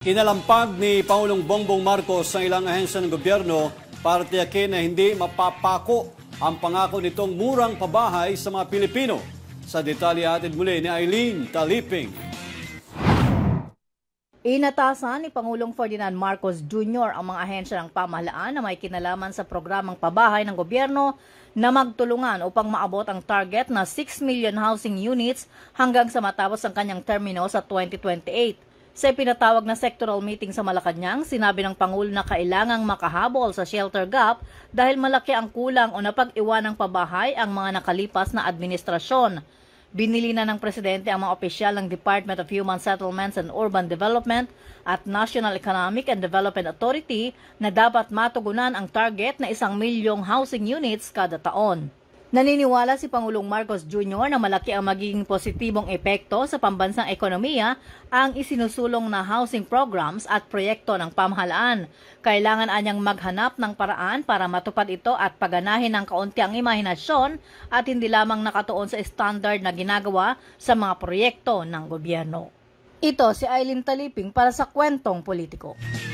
Inalampag ni Pangulong Bongbong Marcos sa ilang ahensya ng gobyerno para tiyakin na hindi mapapako ang pangako nitong murang pabahay sa mga Pilipino. Sa detalye atid muli ni Eileen Taliping. Inatasan ni Pangulong Ferdinand Marcos Jr. ang mga ahensya ng pamahalaan na may kinalaman sa programang pabahay ng gobyerno na magtulungan upang maabot ang target na 6 million housing units hanggang sa matapos ang kanyang termino sa 2028. Sa pinatawag na sectoral meeting sa Malacanang, sinabi ng Pangulo na kailangang makahabol sa shelter gap dahil malaki ang kulang o napag-iwan ng pabahay ang mga nakalipas na administrasyon. Binili na ng Presidente ang mga opisyal ng Department of Human Settlements and Urban Development at National Economic and Development Authority na dapat matugunan ang target na isang milyong housing units kada taon. Naniniwala si Pangulong Marcos Jr. na malaki ang magiging positibong epekto sa pambansang ekonomiya ang isinusulong na housing programs at proyekto ng pamahalaan. Kailangan anyang maghanap ng paraan para matupad ito at paganahin ng kaunti ang imahinasyon at hindi lamang nakatuon sa standard na ginagawa sa mga proyekto ng gobyerno. Ito si Eileen Taliping para sa Kwentong Politiko.